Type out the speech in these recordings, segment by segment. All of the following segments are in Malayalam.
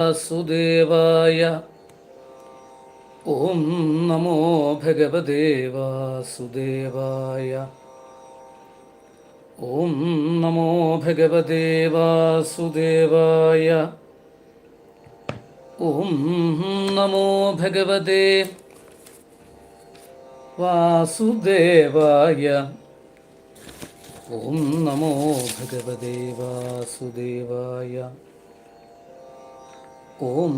വാസുദേവായ. ഓം നമോ ഭഗവതേ വാസുദേവായ. ഓം നമോ ഭഗവതേ വാസുദേവായ. ഓം നമോ ഭഗവതേ വാസുദേവായ. ഓം നമോ ഭഗവതേ വാസുദേവായ. ഓം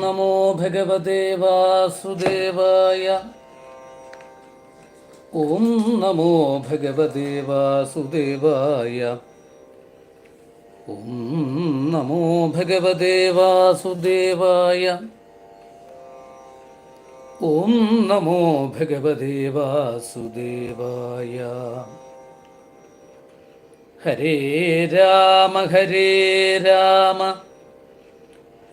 നമോ ഭഗവതേ വാസുദേവായ. ഓം നമോ ഭഗവതേ വാസുദേവായ. ഓം നമോ ഭഗവതേ വാസുദേവായ. ഓം നമോ ഭഗവതേ വാസുദേവായ. ഹരേ രാമ ഹരേ രാമ.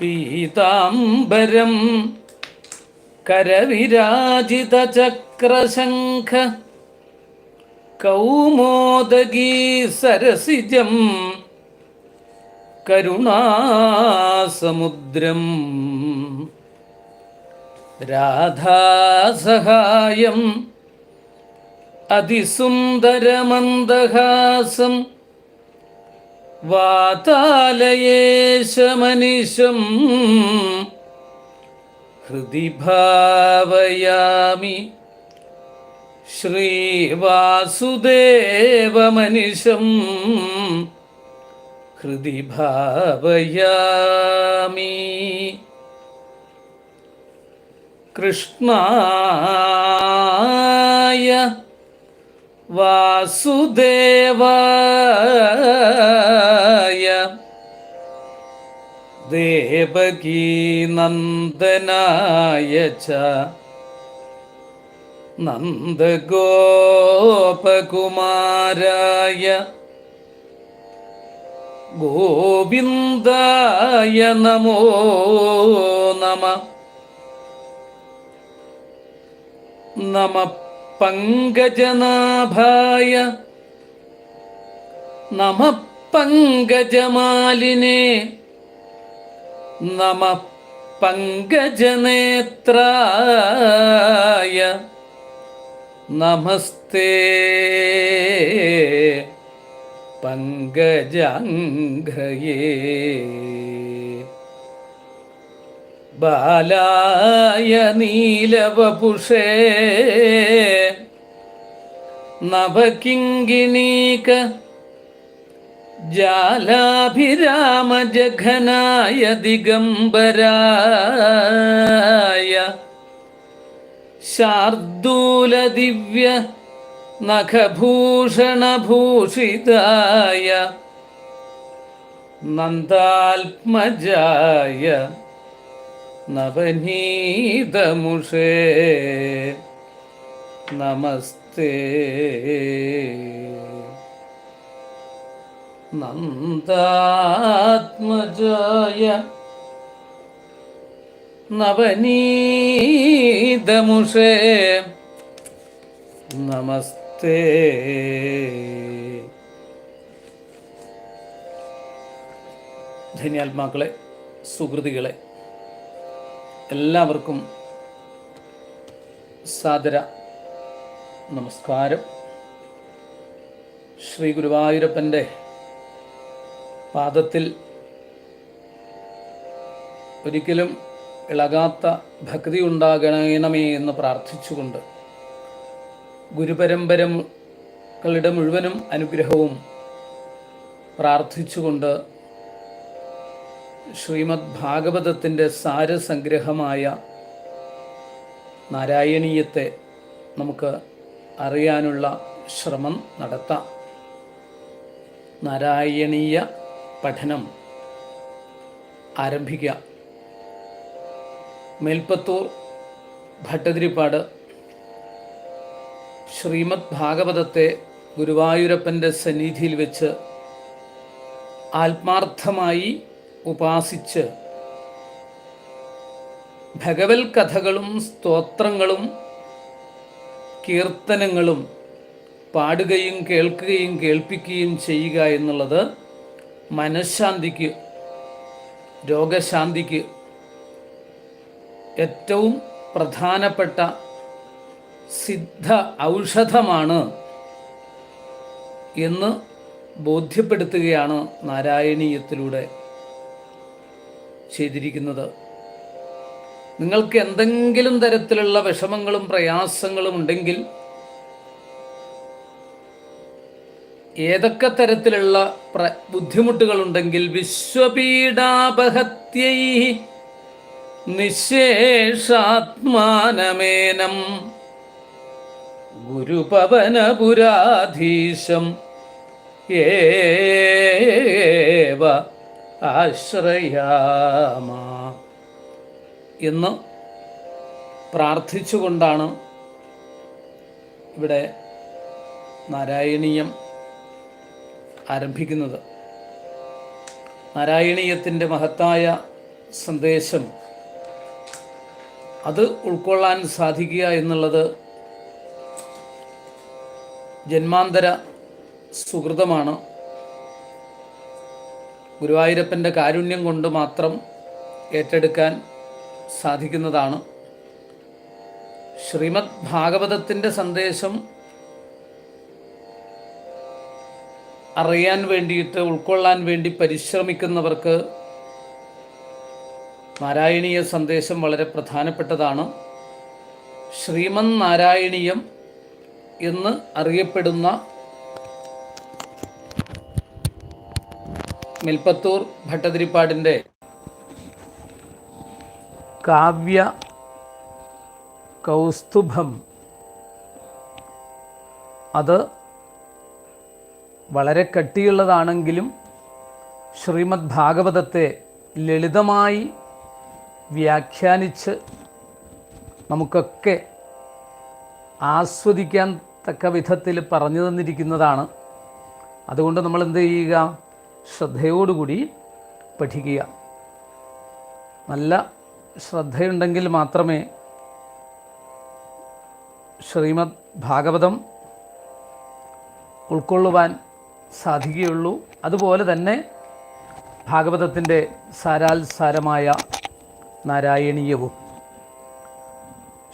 പീതാംബരം കരവിരാജിതചക്രശംഖ കൗമോദഗീ സരസിജം കരുണാസമുദ്രം രാധാസഹായം അതിസുന്ദരമന്ദഹാസം വാതാലയേശമനിശം ഹൃദി ഭാവയാമി ശ്രീവാസുദേവമനിശം ഹൃദി ഭാവയാമി കൃഷ്ണായ വാസുദേവായ ദേവകീനന്ദനായ ച നന്ദഗോപകുമാരായ ഗോവിന്ദായ നമോ നമ. നമ പങ്കജനാഭായ നമ പങ്കജമാലിനെ നമ പങ്കജനേത്രായ നമസ്തേ. പങ്കജാംഘ്രയേ ബാലായ നീലവപുഷേ നവകിങ്കിണീക ജാലാഭിരാമജഘനായ ദിഗംബരായ ശാർദൂലദിവ്യ നഖഭൂഷണഭൂഷിതായ നന്ദാത്മജായ നവനീതമുഷേ. നമസ്തേ. നന്ദാത്മജായ നവനീതമുഷേ നമസ്തേ. ധന്യാത്മാക്കളെ സുഹൃതികളെ എല്ലാവർക്കും സാദര നമസ്കാരം. ശ്രീ ഗുരുവായൂരപ്പന്റെ പാദത്തിൽ ഒരിക്കലും ഇളകാത്ത ഭക്തി ഉണ്ടാകണമേ എന്ന് പ്രാർത്ഥിച്ചുകൊണ്ട് ഗുരുപരമ്പരകളുടെ മുഴുവനും അനുഗ്രഹവും പ്രാർത്ഥിച്ചുകൊണ്ട് ശ്രീമദ് ഭാഗവതത്തിന്റെ സാരസംഗ്രഹമായ നാരായണീയത്തെ നമുക്ക് അറിയാനുള്ള ശ്രമം നടത്താം. നാരായണീയ പഠനം ആരംഭിക്കാം മേൽപ്പത്തൂർ ഭട്ടതിരിപ്പാട് ശ്രീമദ് ഭാഗവതത്തെ ഗുരുവായൂരപ്പന്റെ സന്നിധിയിൽ വെച്ച് ആത്മാർത്ഥമായി ഉപാസിച്ച് ഭഗവത് കഥകളും സ്തോത്രങ്ങളും കീർത്തനങ്ങളും പാടുകയും കേൾക്കുകയും കേൾപ്പിക്കുകയും ചെയ്യുക എന്നുള്ളത് മനഃശാന്തിക്ക് രോഗശാന്തിക്ക് ഏറ്റവും പ്രധാനപ്പെട്ട സിദ്ധ ഔഷധമാണ് എന്ന് ബോധ്യപ്പെടുത്തുകയാണ് നാരായണീയത്തിലൂടെ ചെയ്തിരിക്കുന്നത്. നിങ്ങൾക്ക് എന്തെങ്കിലും തരത്തിലുള്ള വിഷമങ്ങളും പ്രയാസങ്ങളും ഉണ്ടെങ്കിൽ ഏതൊക്കെ തരത്തിലുള്ള പ്ര ബുദ്ധിമുട്ടുകളുണ്ടെങ്കിൽ വിശ്വപീഡാപഹത്യൈ നിശേഷാത്മാനമേനം ഗുരുപവനപുരാധീശം ഏവ ആശ്രയാമ. എന്ന് പ്രാർത്ഥിച്ചുകൊണ്ടാണ് ഇവിടെ നാരായണീയം ആരംഭിക്കുന്നത്. നാരായണീയത്തിന്റെ മഹത്തായ സന്ദേശം അത് ഉൾക്കൊള്ളാൻ സാധിക്കുക എന്നുള്ളത് ജന്മാന്തര സുഹൃതമാണ്. ഗുരുവായൂരപ്പന്റെ കാരുണ്യം കൊണ്ട് മാത്രം ഏറ്റെടുക്കാൻ സാധിക്കുന്നതാണ്. ശ്രീമദ് ഭാഗവതത്തിന്റെ സന്ദേശം അറിയാൻ വേണ്ടിയിട്ട് ഉൾക്കൊള്ളാൻ വേണ്ടി പരിശ്രമിക്കുന്നവർക്ക് നാരായണീയ സന്ദേശം വളരെ പ്രധാനപ്പെട്ടതാണ്. ശ്രീമൻ നാരായണീയം എന്ന് അറിയപ്പെടുന്ന മെൽപ്പത്തൂർ ഭട്ടതിരിപ്പാടിന്റെ കാവ്യ കൗസ്തുഭം. അത് വളരെ കട്ടിയുള്ളതാണെങ്കിലും ശ്രീമദ് ഭാഗവതത്തെ ലളിതമായി വ്യാഖ്യാനിച്ച് നമുക്കൊക്കെ ആസ്വദിക്കാൻ തക്ക വിധത്തിൽ പറഞ്ഞു തന്നിരിക്കുന്നതാണ്. അതുകൊണ്ട് നമ്മൾ എന്ത് ചെയ്യുക? ശ്രദ്ധയോടുകൂടി പഠിക്കുക. നല്ല ശ്രദ്ധയുണ്ടെങ്കിൽ മാത്രമേ ശ്രീമദ് ഭാഗവതം ഉൾക്കൊള്ളുവാൻ സാധിക്കുകയുള്ളൂ. അതുപോലെ തന്നെ ഭാഗവതത്തിന്റെ സാരാത്സാരമായ നാരായണീയവും.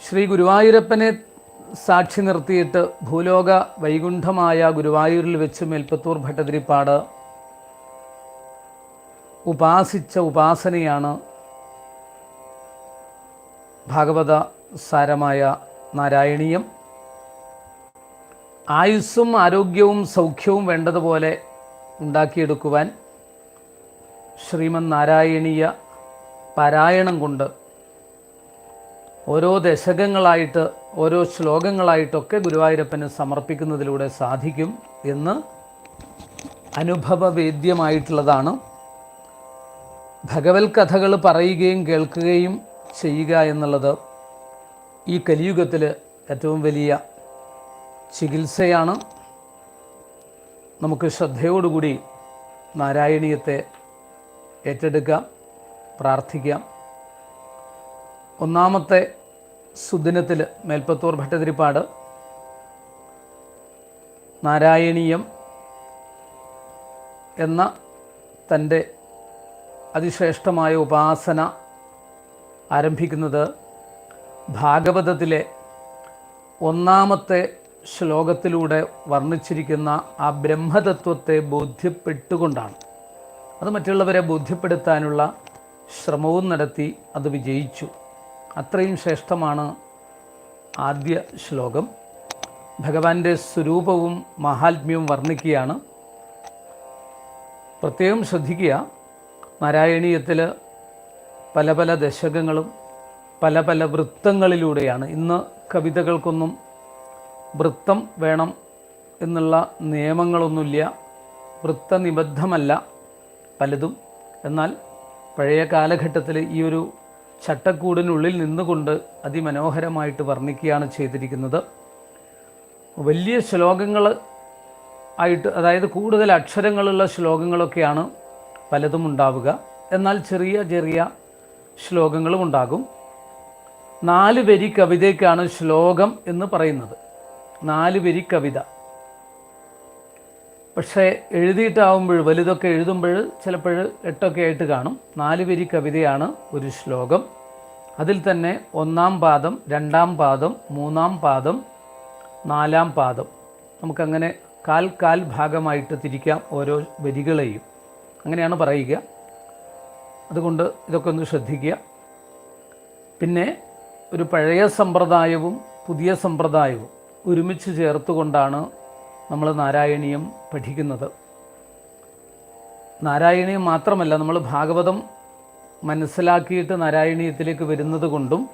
ശ്രീ ഗുരുവായൂരപ്പനെ സാക്ഷി നിർത്തിയിട്ട് ഭൂലോക വൈകുണ്ഠമായ ഗുരുവായൂരിൽ വെച്ച് മേൽപ്പത്തൂർ ഭട്ടതിരിപ്പാട് ഉപാസിച്ച ഉപാസനയാണ് ഭാഗവത സാരമായ നാരായണീയം. ആയുസ്സും ആരോഗ്യവും സൗഖ്യവും വേണ്ടതുപോലെ ഉണ്ടാക്കിയെടുക്കുവാൻ ശ്രീമൻ നാരായണീയ പാരായണം കൊണ്ട് ഓരോ ദശകങ്ങളായിട്ട് ഓരോ ശ്ലോകങ്ങളായിട്ടൊക്കെ ഗുരുവായൂരപ്പന് സമർപ്പിക്കുന്നതിലൂടെ സാധിക്കും എന്ന് അനുഭവവേദ്യമായിട്ടുള്ളതാണ്. ഭഗവത് കഥകൾ പറയുകയും കേൾക്കുകയും ചെയ്യുക എന്നുള്ളത് ഈ കലിയുഗത്തിൽ ഏറ്റവും വലിയ ചികിത്സയാണ്. നമുക്ക് ശ്രദ്ധയോടുകൂടി നാരായണീയത്തെ ഏറ്റെടുക്കാം പ്രാർത്ഥിക്കാം. ഒന്നാമത്തെ സുദിനത്തിൽ മേൽപ്പത്തൂർ ഭട്ടതിരിപ്പാട്. നാരായണീയം എന്ന തന്റെ അതിശ്രേഷ്ഠമായ ഉപാസന ആരംഭിക്കുന്നത് ഭാഗവതത്തിലെ ഒന്നാമത്തെ ശ്ലോകത്തിലൂടെ വർണിച്ചിരിക്കുന്ന ആ ബ്രഹ്മതത്വത്തെ ബോധ്യപ്പെട്ടുകൊണ്ടാണ്. അത് മറ്റുള്ളവരെ ബോധ്യപ്പെടുത്താനുള്ള ശ്രമവും നടത്തി അത് വിജയിച്ചു. അത്രയും ശ്രേഷ്ഠമാണ് ആദ്യ ശ്ലോകം. ഭഗവാന്റെ സ്വരൂപവും മഹാത്മ്യവും വർണിക്കുകയാണ്. പ്രത്യേകം ശ്രദ്ധിക്കുക. നാരായണീയത്തിൽ പല പല ദശകങ്ങളും പല പല വൃത്തങ്ങളിലൂടെയാണ്. ഇന്ന് കവിതകൾക്കൊന്നും വൃത്തം വേണം എന്നുള്ള നിയമങ്ങളൊന്നുമില്ല. വൃത്തനിബദ്ധമല്ല പലതും. എന്നാൽ പഴയ കാലഘട്ടത്തിൽ ഈ ഒരു ചട്ടക്കൂടിനുള്ളിൽ നിന്നുകൊണ്ട് അതിമനോഹരമായിട്ട് വർണിക്കുകയാണ് ചെയ്തിരിക്കുന്നത്. വലിയ ശ്ലോകങ്ങൾ ആയിട്ട് അതായത് കൂടുതൽ അക്ഷരങ്ങളുള്ള ശ്ലോകങ്ങളൊക്കെയാണ് പലതും ഉണ്ടാവുക. എന്നാൽ ചെറിയ ചെറിയ ശ്ലോകങ്ങളും ഉണ്ടാകും. നാല് വരി കവിതയ്ക്കാണ് ശ്ലോകം എന്ന് പറയുന്നത്. നാല് വരി കവിത. പക്ഷേ എഴുതിയിട്ടാവുമ്പോൾ വലുതൊക്കെ എഴുതുമ്പോൾ ചിലപ്പോൾ എട്ടൊക്കെ ആയിട്ട് കാണും. നാല് വരി കവിതയാണ് ഒരു ശ്ലോകം. അതിൽ തന്നെ ഒന്നാം പാദം രണ്ടാം പാദം മൂന്നാം പാദം നാലാം പാദം. നമുക്കങ്ങനെ കാൽ കാൽ ഭാഗമായിട്ട് തിരിക്കാം ഓരോ വരികളെയും. അങ്ങനെയാണ് പറയുക. അതുകൊണ്ട് ഇതൊക്കെ ഒന്ന് ശ്രദ്ധിക്കുക. പിന്നെ ഒരു പഴയ സമ്പ്രദായവും പുതിയ സമ്പ്രദായവും ഒരുമിച്ച് ചേർത്തുകൊണ്ടാണ് നമ്മൾ നാരായണീയം പഠിക്കുന്നത്. നാരായണീയം മാത്രമല്ല നമ്മൾ ഭാഗവതം മനസ്സിലാക്കിയിട്ട് നാരായണീയത്തിലേക്ക് വരുന്നത് കൊണ്ടും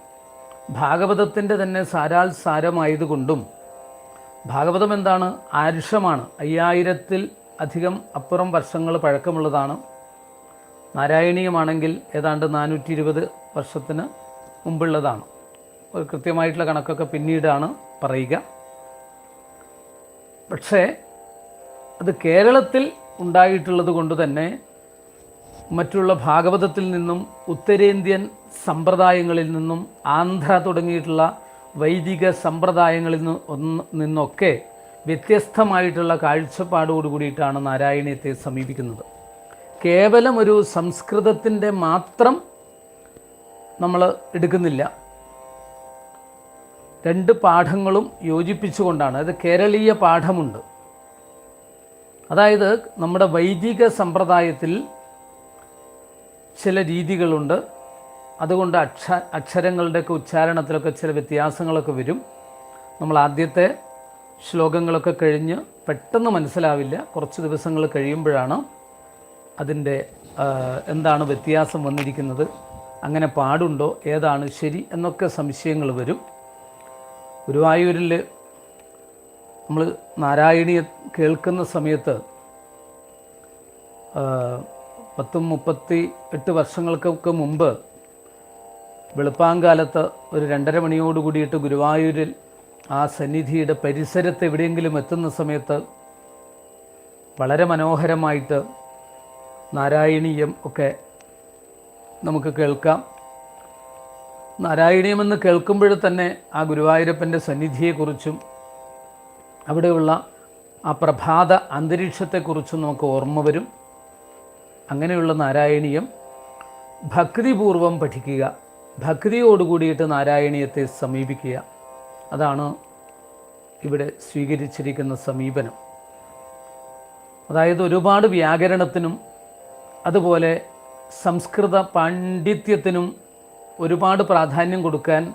ഭാഗവതത്തിന്റെ തന്നെ സാരാൽ സാരമായതുകൊണ്ടും ഭാഗവതം എന്താണ്? ആരുഷമാണ്. അയ്യായിരത്തിൽ അധികം അപ്പുറം വർഷങ്ങൾ പഴക്കമുള്ളതാണ്. നാരായണീയമാണെങ്കിൽ ഏതാണ്ട് നാനൂറ്റി ഇരുപത് വർഷത്തിന് മുമ്പുള്ളതാണ്. ഒരു കൃത്യമായിട്ടുള്ള കണക്കൊക്കെ പിന്നീടാണ് പറയുക. പക്ഷേ അത് കേരളത്തിൽ ഉണ്ടായിട്ടുള്ളത് കൊണ്ട് തന്നെ മറ്റുള്ള ഭാഗവതത്തിൽ നിന്നും ഉത്തരേന്ത്യൻ സമ്പ്രദായങ്ങളിൽ നിന്നും ആന്ധ്ര തുടങ്ങിയിട്ടുള്ള വൈദിക സമ്പ്രദായങ്ങളിൽ നിന്നൊക്കെ വ്യത്യസ്തമായിട്ടുള്ള കാഴ്ചപ്പാടോട് കൂടിയിട്ടാണ് നാരായണീയത്തെ സമീപിക്കുന്നത്. കേവലം ഒരു സംസ്കൃതത്തിന്റെ മാത്രം നമ്മൾ എടുക്കുന്നില്ല. രണ്ട് പാഠങ്ങളും യോജിപ്പിച്ചുകൊണ്ടാണ്. അത് കേരളീയ പാഠമുണ്ട്. അതായത് നമ്മുടെ വൈദിക സമ്പ്രദായത്തിൽ ചില രീതികളുണ്ട്. അതുകൊണ്ട് അക്ഷ അക്ഷരങ്ങളുടെയൊക്കെ ഉച്ചാരണത്തിലൊക്കെ ചില വ്യത്യാസങ്ങളൊക്കെ വരും. നമ്മൾ ആദ്യത്തെ ശ്ലോകങ്ങളൊക്കെ കഴിഞ്ഞ് പെട്ടെന്ന് മനസ്സിലാവില്ല. കുറച്ച് ദിവസങ്ങൾ കഴിയുമ്പോഴാണ് അതിന്റെ എന്താണ് വ്യത്യാസം വന്നിരിക്കുന്നത്? അങ്ങനെ പാടുണ്ടോ? ഏതാണ് ശരി എന്നൊക്കെ സംശയങ്ങൾ വരും. ഗുരുവായൂരിൽ നമ്മൾ നാരായണീയ കേൾക്കുന്ന സമയത്ത് പത്തും മുപ്പത്തി എട്ട് വർഷങ്ങൾക്കൊക്കെ മുമ്പ് വെളുപ്പാങ്കാലത്ത് ഒരു രണ്ടര മണിയോട് കൂടിയിട്ട് ഗുരുവായൂരിൽ ആ സന്നിധിയുടെ പരിസരത്ത് എവിടെയെങ്കിലും എത്തുന്ന സമയത്ത് വളരെ മനോഹരമായിട്ട് നാരായണീയം ഒക്കെ നമുക്ക് കേൾക്കാം. നാരായണീയമെന്ന് കേൾക്കുമ്പോൾ തന്നെ ആ ഗുരുവായൂരപ്പന്റെ സന്നിധിയെക്കുറിച്ചും അവിടെയുള്ള ആ പ്രഭാത അന്തരീക്ഷത്തെക്കുറിച്ചും നമുക്ക് ഓർമ്മ വരും. അങ്ങനെയുള്ള നാരായണീയം ഭക്തിപൂർവം പഠിക്കുക ഭക്തിയോട് ഭക്തിയോടുകൂടിയിട്ട് നാരായണീയത്തെ സമീപിക്കുക. അതാണ് ഇവിടെ സ്വീകരിച്ചിരിക്കുന്ന സമീപനം. അതായത് ഒരുപാട് വ്യാകരണത്തിനും അതുപോലെ സംസ്കൃത പാണ്ഡിത്യത്തിനും ഒരുപാട് പ്രാധാന്യം കൊടുക്കാൻ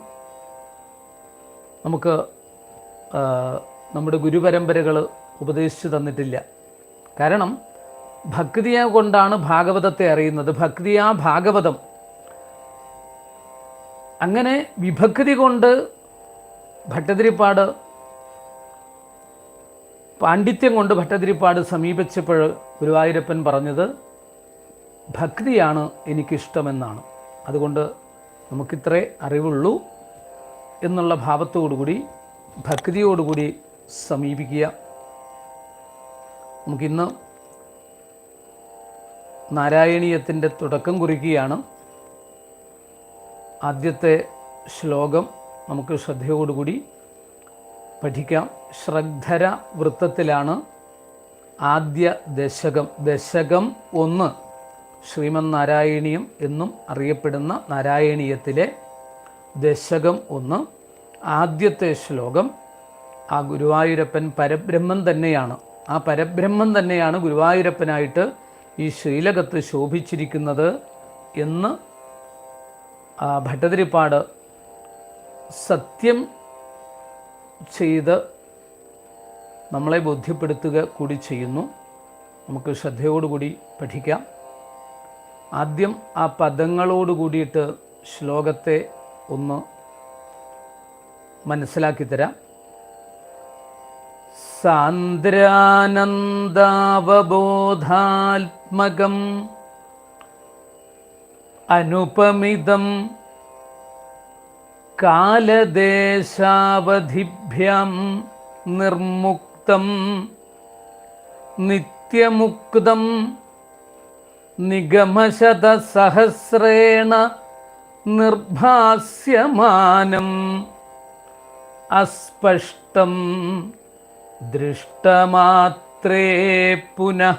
നമുക്ക് നമ്മുടെ ഗുരുപരമ്പരകൾ ഉപദേശിച്ചു തന്നിട്ടില്ല. കാരണം ഭക്തിയെ കൊണ്ടാണ് ഭാഗവതത്തെ അറിയുന്നത്. ഭക്തിയാ ഭാഗവതം. അങ്ങനെ വിഭക്തി കൊണ്ട് ഭട്ടതിരിപ്പാട് പാണ്ഡിത്യം കൊണ്ട് ഭട്ടതിരിപ്പാട് സമീപിച്ചപ്പോൾ ഗുരുവായൂരപ്പൻ പറഞ്ഞത് ഭക്തിയാണ് എനിക്കിഷ്ടമെന്നാണ്. അതുകൊണ്ട് നമുക്കിത്രേ അറിവുള്ളൂ എന്നുള്ള ഭാവത്തോടുകൂടി ഭക്തിയോടുകൂടി സമീപിക്കുക. നമുക്കിന്ന് നാരായണീയത്തിന്റെ തുടക്കം കുറിക്കുകയാണ്. ആദ്യത്തെ ശ്ലോകം നമുക്ക് ശ്രദ്ധയോടുകൂടി പഠിക്കാം. ശ്രദ്ധര വൃത്തത്തിലാണ് ആദ്യ ദശകം. ദശകം ഒന്ന്. ശ്രീമൻ നാരായണീയം എന്നും അറിയപ്പെടുന്ന നാരായണീയത്തിലെ ദശകം ഒന്ന് ആദ്യത്തെ ശ്ലോകം. ആ ഗുരുവായൂരപ്പൻ പരബ്രഹ്മം തന്നെയാണ്. ആ പരബ്രഹ്മം തന്നെയാണ് ഗുരുവായൂരപ്പനായിട്ട് ഈ ശ്രീലകത്ത് ശോഭിച്ചിരിക്കുന്നത് എന്ന് ഭട്ടതിരിപ്പാട് സത്യം ചെയ്ത് നമ്മളെ ബോധ്യപ്പെടുത്തുക കൂടി ചെയ്യുന്നു. നമുക്ക് ശ്രദ്ധയോടുകൂടി പഠിക്കാം. ആദ്യം ആ പദങ്ങളോട് കൂടിയിട്ട് ശ്ലോകത്തെ ഒന്ന് മനസ്സിലാക്കി തരാം. സാന്ദ്രാനന്ദാവബോധാത്മകം അനുപമിതം കാലദേശാവധിഭ്യം നിർമുക്തം നിത്യമുക്തം നിഗമശതസഹസ്രേണ നിർഭാസ്യമാനം അസ്പഷ്ടം ദൃഷ്ടമാത്രേ പുനഃ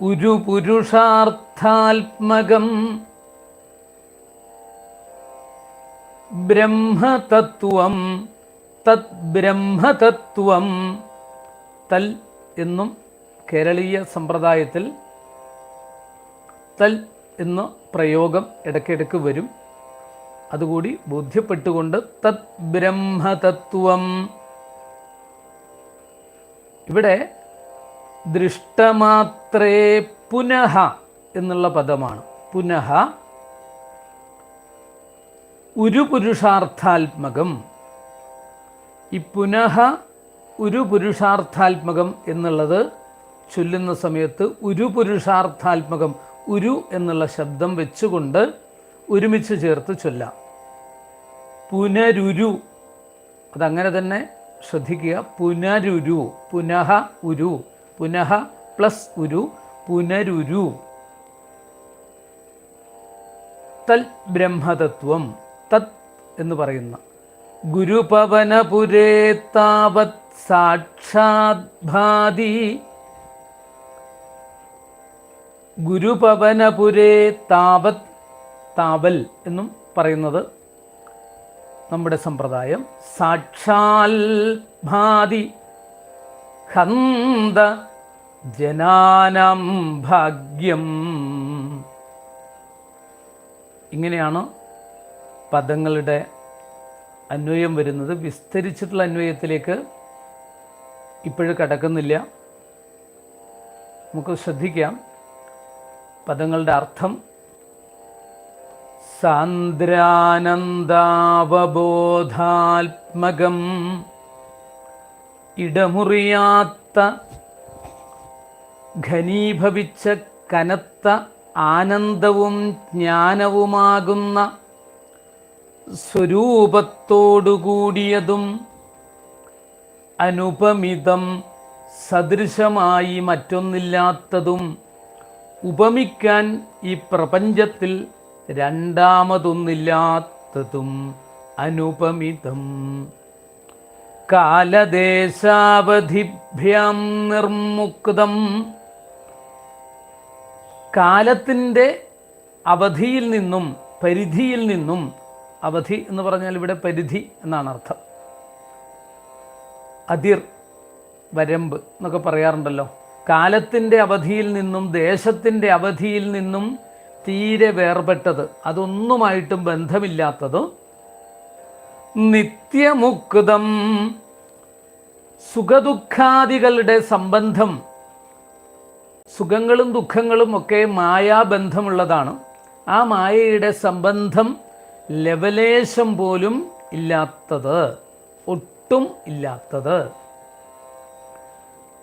ഉരുപുരുഷാർത്ഥാത്മകം ബ്രഹ്മതത്വം തത് ബ്രഹ്മതത്വം തൽ എന്നും കേരളീയ സമ്പ്രദായത്തിൽ തൽ എന്ന പ്രയോഗം ഇടയ്ക്കിടയ്ക്ക് വരും. അതുകൂടി ബോധ്യപ്പെട്ടുകൊണ്ട് തത് ബ്രഹ്മതത്വം ഇവിടെ ദൃഷ്ടമാത്രേ പുനഃ എന്നുള്ള പദമാണ്. പുനഃ ഒരു പുരുഷാർത്ഥാത്മകം. ഈ പുനഃ ഒരു പുരുഷാർത്ഥാത്മകം എന്നുള്ളത് ചൊല്ലുന്ന സമയത്ത് ഒരു പുരുഷാർത്ഥാത്മകം ഉരു എന്നുള്ള ശബ്ദം വെച്ചുകൊണ്ട് ഒരുമിച്ച് ചേർത്ത് ചൊല്ലാം. പുനരുരു. അതങ്ങനെ തന്നെ ശ്രദ്ധിക്കുക. പുനരുരു. പുനഃ ഉരു. പുനഃ പ്ലസ് ഉരു. പുനരുരു. തൽ ബ്രഹ്മതത്വം. തത് എന്ന് പറയുന്ന. ഗുരുപവനപുരേ താവത് സാക്ഷാത് ഭാതി ഗുരുപവനപുരേ താവത് താവൽ എന്നും പറയുന്നത് നമ്മുടെ സമ്പ്രദായം. സാക്ഷാൽ ഭാതി ഹന്ത ജനാനം ഭാഗ്യം. ഇങ്ങനെയാണ് പദങ്ങളുടെ അന്വയം വരുന്നത്. വിസ്തരിച്ചിട്ടുള്ള അന്വയത്തിലേക്ക് ഇപ്പോഴും കടക്കുന്നില്ല. നമുക്ക് ശ്രദ്ധിക്കാം. പദങ്ങളുടെ അർത്ഥം സാന്ദ്രാനന്ദാവബോധാത്മകം ഇടമുറിയാത്ത ഘനീഭവിച്ച കനത്ത ആനന്ദവും ജ്ഞാനവുമാകുന്ന സ്വരൂപത്തോടുകൂടിയതും അനുപമിതം സദൃശമായി മറ്റൊന്നില്ലാത്തതും ഉപമിക്കാൻ ഈ പ്രപഞ്ചത്തിൽ രണ്ടാമതൊന്നില്ലാത്തതും അനുപമിതം. കാലദേശാവധിഭ്യം നിർമുക്തം. കാലത്തിന്റെ അവധിയിൽ നിന്നും പരിധിയിൽ നിന്നും അവധി എന്ന് പറഞ്ഞാൽ ഇവിടെ പരിധി എന്നാണ് അർത്ഥം. അതിർ വരമ്പ് എന്നൊക്കെ പറയാറുണ്ടല്ലോ. കാലത്തിന്റെ അവധിയിൽ നിന്നും ദേശത്തിന്റെ അവധിയിൽ നിന്നും തീരെ വേർപെട്ടത് അതൊന്നുമായിട്ടും ബന്ധമില്ലാത്തത് നിത്യമുക്തം സുഖദുഃഖാദികളുടെ സംബന്ധം സുഖങ്ങളും ദുഃഖങ്ങളും ഒക്കെ മായാബന്ധമുള്ളതാണ്. ആ മായയുടെ സംബന്ധം ലവലേശം പോലും ഇല്ലാത്തത് ഒട്ടും ഇല്ലാത്തത്.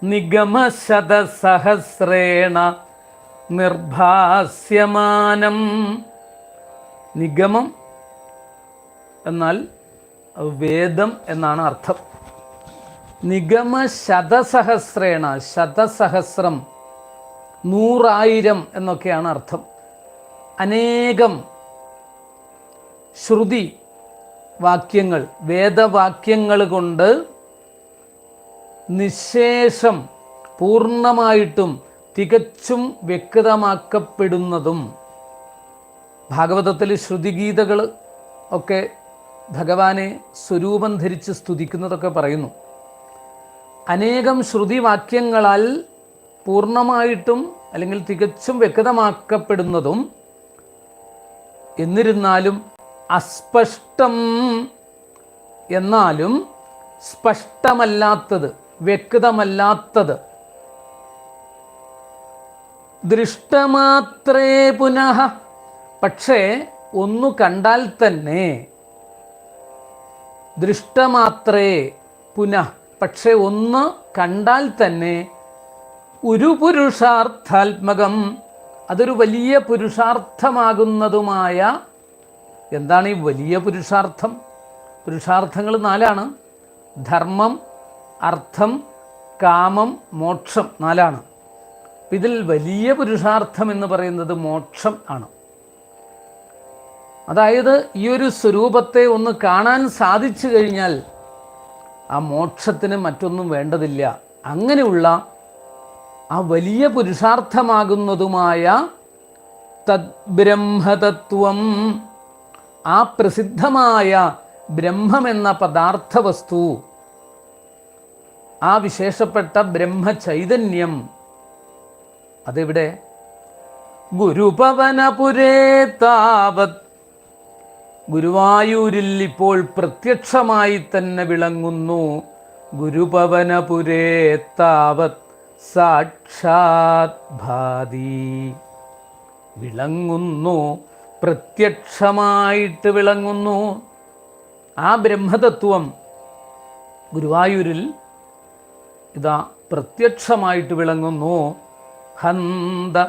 നിഗമശതസഹസ്രേണ നിർഭാസ്യമാനം. നിഗമം എന്നാൽ വേദം എന്നാണ് അർത്ഥം. നിഗമ ശതസഹസ്രേണ ശതസഹസ്രം നൂറായിരം എന്നൊക്കെയാണ് അർത്ഥം. അനേകം ശ്രുതി വാക്യങ്ങൾ വേദവാക്യങ്ങൾ കൊണ്ട് നിശേഷം പൂർണമായിട്ടും തികച്ചും വ്യക്തമാക്കപ്പെടുന്നതും. ഭാഗവതത്തിലെ ശ്രുതിഗീതകൾ ഒക്കെ ഭഗവാനെ സ്വരൂപം ധരിച്ച് സ്തുതിക്കുന്നതൊക്കെ പറയുന്നു. അനേകം ശ്രുതിവാക്യങ്ങളാൽ പൂർണമായിട്ടും അല്ലെങ്കിൽ തികച്ചും വ്യക്തമാക്കപ്പെടുന്നതും എന്നിരുന്നാലും അസ്പഷ്ടം എന്നാലും സ്പഷ്ടമല്ലാത്തത് വ്യക്തമല്ലാത്തത്. ദൃഷ്ടമാത്രേ പുനഃ. പക്ഷേ ഒന്നു കണ്ടാൽ തന്നെ ദൃഷ്ടമാത്രേ പുനഃ. പക്ഷേ ഒന്ന് കണ്ടാൽ തന്നെ ഒരു പുരുഷാർത്ഥാത്മകം. അതൊരു വലിയ പുരുഷാർത്ഥമാകുന്നതുമായ എന്താണ് ഈ വലിയ പുരുഷാർത്ഥം? പുരുഷാർത്ഥങ്ങൾ നാലാണ്. ധർമ്മം അർത്ഥം കാമം മോക്ഷം നാലാണ്. ഇതിൽ വലിയ പുരുഷാർത്ഥം എന്ന് പറയുന്നത് മോക്ഷം ആണ്. അതായത് ഈ ഒരു സ്വരൂപത്തെ ഒന്ന് കാണാൻ സാധിച്ചു കഴിഞ്ഞാൽ ആ മോക്ഷത്തിന് മറ്റൊന്നും വേണ്ടതില്ല. അങ്ങനെയുള്ള ആ വലിയ പുരുഷാർത്ഥമാകുന്നതുമായ തദ്ബ്രഹ്മതത്വം ആ പ്രസിദ്ധമായ ബ്രഹ്മമെന്ന പദാർത്ഥ വസ്തു ആ വിശേഷപ്പെട്ട ബ്രഹ്മചൈതന്യം. അതെവിടെ? ഗുരുപവനപുരേ താവത് ഗുരുവായൂരിൽ ഇപ്പോൾ പ്രത്യക്ഷമായി തന്നെ വിളങ്ങുന്നു ഗുരുപവനപുരേ താവത് സാക്ഷാത് ഭാതി വിളങ്ങുന്നു പ്രത്യക്ഷമായിട്ട് വിളങ്ങുന്നു. ആ ബ്രഹ്മതത്വം ഗുരുവായൂരിൽ ഇതാ പ്രത്യക്ഷമായിട്ട് വിളങ്ങുന്നു. ഹന്ത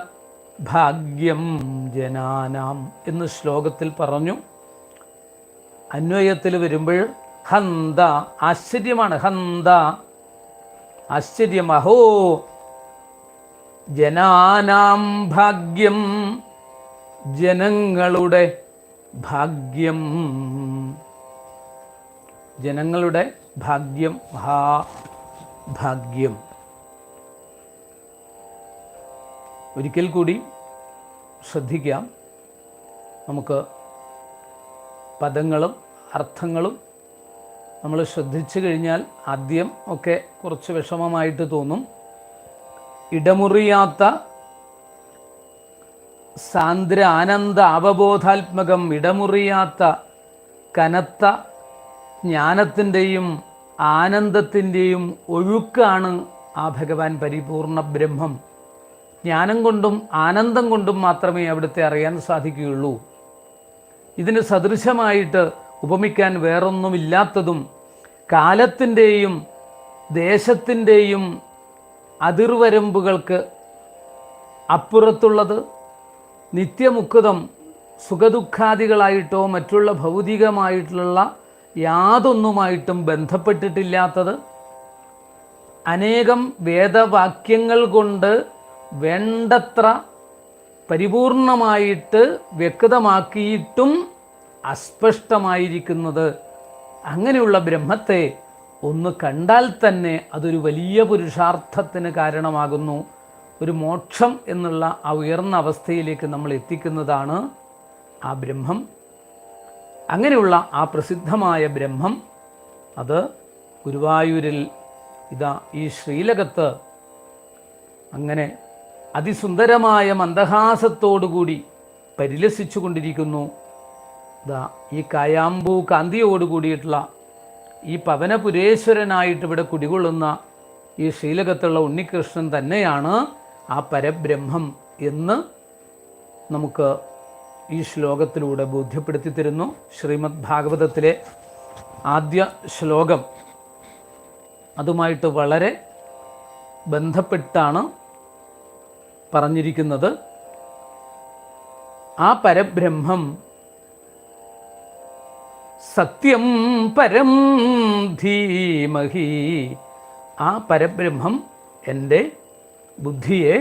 ഭാഗ്യം ജനാനാം എന്ന് ശ്ലോകത്തിൽ പറഞ്ഞു. അന്വയത്തിൽ വരുമ്പോൾ ഹന്ത ആശ്ചര്യമാണ്. ഹന്ത ആശ്ചര്യം അഹോ ജനാനാം ഭാഗ്യം ജനങ്ങളുടെ ഭാഗ്യം. ജനങ്ങളുടെ ഭാഗ്യം. മഹാ ഭാഗ്യം. ഒരിക്കൽ കൂടി ശ്രദ്ധിക്കാം. നമുക്ക് പദങ്ങളും അർത്ഥങ്ങളും നമ്മൾ ശ്രദ്ധിച്ചു കഴിഞ്ഞാൽ ആദ്യം ഒക്കെ കുറച്ച് വിഷമമായിട്ട് തോന്നും. ഇടമുറിയാത്ത സാന്ദ്ര ആനന്ദ അവബോധാത്മകം ഇടമുറിയാത്ത കനത്ത ജ്ഞാനത്തിന്റെയും ആനന്ദത്തിന്റെയും ഒഴുക്കാണ് ആ ഭഗവാൻ പരിപൂർണ ബ്രഹ്മം. ജ്ഞാനം കൊണ്ടും ആനന്ദം കൊണ്ടും മാത്രമേ അവിടുത്തെ അറിയാൻ സാധിക്കുകയുള്ളൂ. ഇതിന് സദൃശമായിട്ട് ഉപമിക്കാൻ വേറൊന്നുമില്ലാത്തതും കാലത്തിന്റെയും ദേശത്തിന്റെയും അതിർവരമ്പുകൾക്ക് അപ്പുറത്തുള്ളത് നിത്യമുക്കുതം സുഖദുഃഖാദികളായിട്ടോ മറ്റുള്ള ഭൗതികമായിട്ടുള്ള യാതൊന്നുമായിട്ടും ബന്ധപ്പെട്ടിട്ടില്ലാത്തത്. അനേകം വേദവാക്യങ്ങൾ കൊണ്ട് വേണ്ടത്ര പരിപൂർണമായിട്ട് വ്യക്തമാക്കിയിട്ടും അസ്പഷ്ടമായിരിക്കുന്നത്. അങ്ങനെയുള്ള ബ്രഹ്മത്തെ ഒന്ന് കണ്ടാൽ തന്നെ അതൊരു വലിയ പുരുഷാർത്ഥത്തിന് കാരണമാകുന്നു. ഒരു മോക്ഷം എന്നുള്ള ആ ഉയർന്ന അവസ്ഥയിലേക്ക് നമ്മൾ എത്തിക്കുന്നതാണ് ആ ബ്രഹ്മം. അങ്ങനെയുള്ള ആ പ്രസിദ്ധമായ ബ്രഹ്മം അത് ഗുരുവായൂരിൽ ഇതാ ഈ ശ്രീലകത്ത് അങ്ങനെ അതിസുന്ദരമായ മന്ദഹാസത്തോടുകൂടി പരിലസിച്ചു കൊണ്ടിരിക്കുന്നു ഇതാ ഈ കായാമ്പൂ കാന്തിയോട് കൂടിയിട്ടുള്ള ഈ പവനപുരേശ്വരനായിട്ട് ഇവിടെ കുടികൊള്ളുന്ന ഈ ശ്രീലകത്തുള്ള ഉണ്ണികൃഷ്ണൻ തന്നെയാണ് ആ പരബ്രഹ്മം എന്ന് നമുക്ക് ഈ ശ്ലോകത്തിലൂടെ ബോധ്യപ്പെടുത്തി തരുന്നു ശ്രീമദ് ഭാഗവതത്തിലെ ആദ്യ ശ്ലോകം അതുമായിട്ട് വളരെ ബന്ധപ്പെട്ടാണ് പറഞ്ഞിരിക്കുന്നത്. ആ പരബ്രഹ്മം സത്യം പരം ധീമഹി. ആ പരബ്രഹ്മം എന്റെ ബുദ്ധിയെ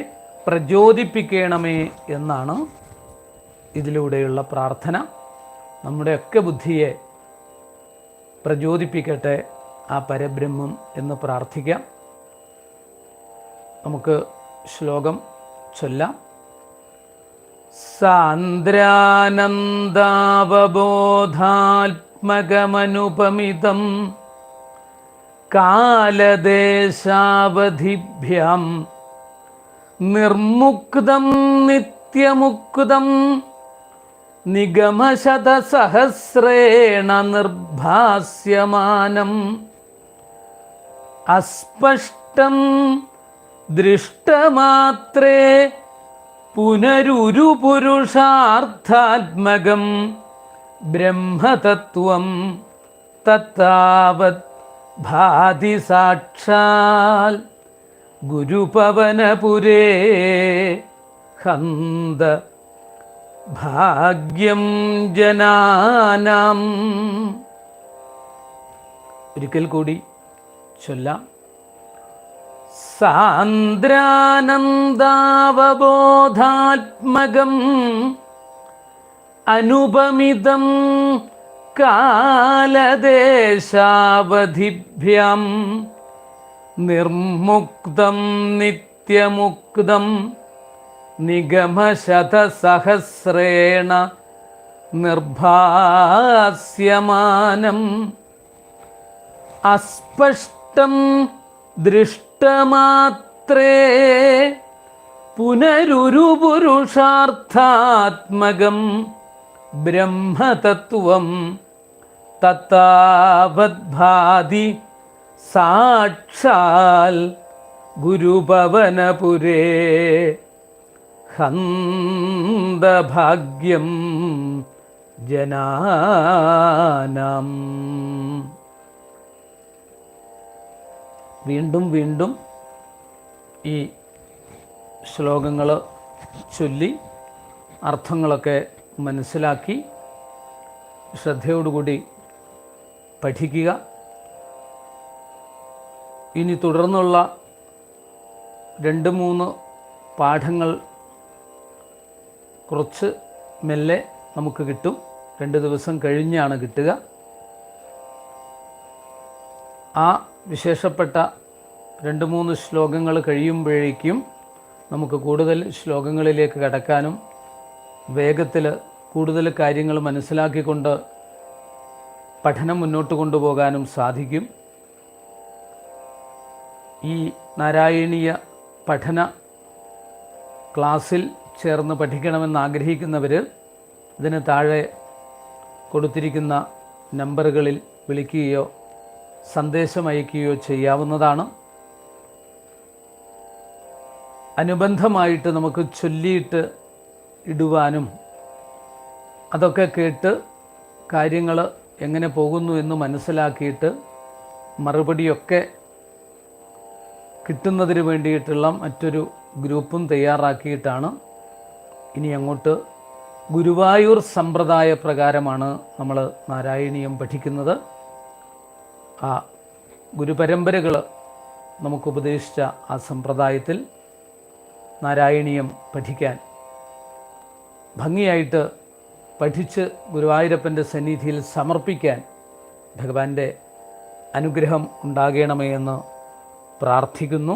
പ്രചോദിപ്പിക്കണമേ എന്നാണ് ഇതിലൂടെയുള്ള പ്രാർത്ഥന നമ്മുടെയൊക്കെ ബുദ്ധിയെ പ്രചോദിപ്പിക്കട്ടെ. ആ പരബ്രഹ്മം എന്ന് പ്രാർത്ഥിക്കാം. നമുക്ക് ശ്ലോകം ചൊല്ലാം. സാന്ദ്രാനന്ദാവബോധാത്മകമനുപമിതം കാലദേശാവധിഭ്യം നിർമുക്തം നിത്യമുക്തം നിഗമശതസഹസ്രേണ നിർഭാസ്യമാനം. അസ്പഷ്ടം ദൃഷ്ടമാത്രേ പുനരുരുപുരുഷാർത്ഥാത്മകം ബ്രഹ്മതത്വം തത്താവത് ഭാതി സാക്ഷാൽ ഗുരുപവനപുരേ ഹന്ത ഭാഗ്യം ജനാനാം. ഒരിക്കൽ കൂടി ചൊല്ലാം. സാന്ദ്രാനന്ദാവബോധാത്മകം അനുപമിതം കാലദേശാവധിഭ്യം. നിർമുക്തം നിത്യമുക്തം നിഗമശതസഹസ്രേണ നിർഭാസ്യമാനം. അസ്പഷ്ടം ദൃഷ്ടമാത്രേ പുനരുരു പുരുഷാർത്ഥാത്മകം ബ്രഹ്മതത്വം തത്താവദ്ഭാതി സാക്ഷാൽ ഗുരുപവനപുരേ ഹന്തഭാഗ്യം ജനാനം. വീണ്ടും വീണ്ടും ഈ ശ്ലോകങ്ങൾ ചൊല്ലി അർത്ഥങ്ങളൊക്കെ മനസ്സിലാക്കി ശ്രദ്ധയോടുകൂടി പഠിക്കുക. ഇനി തുടർന്നുള്ള രണ്ട് മൂന്ന് പാഠങ്ങൾ കുറച്ച് മെല്ലെ നമുക്ക് കിട്ടും. രണ്ട് ദിവസം കഴിഞ്ഞാണ് കിട്ടുക. ആ വിശേഷപ്പെട്ട രണ്ട് മൂന്ന് ശ്ലോകങ്ങൾ കഴിയുമ്പോഴേക്കും നമുക്ക് കൂടുതൽ ശ്ലോകങ്ങളിലേക്ക് കടക്കാനും വേഗത്തിൽ കൂടുതൽ കാര്യങ്ങൾ മനസ്സിലാക്കിക്കൊണ്ട് പഠനം മുന്നോട്ട് കൊണ്ടുപോകാനും സാധിക്കും. ഈ നാരായണീയ പഠന ക്ലാസ്സിൽ ചേർന്ന് പഠിക്കണമെന്ന് ആഗ്രഹിക്കുന്നവർ ഇതിന് താഴെ കൊടുത്തിരിക്കുന്ന നമ്പറുകളിൽ വിളിക്കുകയോ സന്ദേശം അയക്കുകയോ ചെയ്യാവുന്നതാണ്. അനുബന്ധമായിട്ട് നമുക്ക് ചൊല്ലിയിട്ട് ഇടുവാനും അതൊക്കെ കേട്ട് കാര്യങ്ങൾ എങ്ങനെ പോകുന്നു എന്ന് മനസ്സിലാക്കിയിട്ട് മറുപടിയൊക്കെ കിട്ടുന്നതിന് വേണ്ടിയിട്ടുള്ള മറ്റൊരു ഗ്രൂപ്പും തയ്യാറാക്കിയിട്ടാണ് ഇനി അങ്ങോട്ട് ഗുരുവായൂർ സമ്പ്രദായ പ്രകാരമാണ് നമ്മൾ നാരായണീയം പഠിക്കുന്നത്. ആ ഗുരുപരമ്പരകൾ നമുക്ക് ഉപദേശിച്ച ആ സമ്പ്രദായത്തിൽ നാരായണീയം പഠിക്കാൻ ഭംഗിയായിട്ട് പഠിച്ച് ഗുരുവായൂരപ്പന്റെ സന്നിധിയിൽ സമർപ്പിക്കാൻ ഭഗവാന്റെ അനുഗ്രഹം ഉണ്ടാകണമേ എന്ന് പ്രാർത്ഥിക്കുന്നു.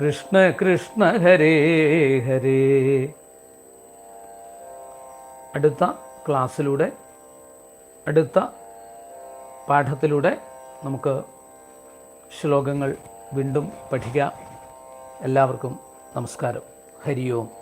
കൃഷ്ണ കൃഷ്ണ ഹരേ ഹരേ. അടുത്ത ക്ലാസ്സിലൂടെ അടുത്ത പാഠത്തിലൂടെ നമുക്ക് ശ്ലോകങ്ങൾ വീണ്ടും പഠിക്കാം. എല്ലാവർക്കും നമസ്കാരം. ഹരി ഓം.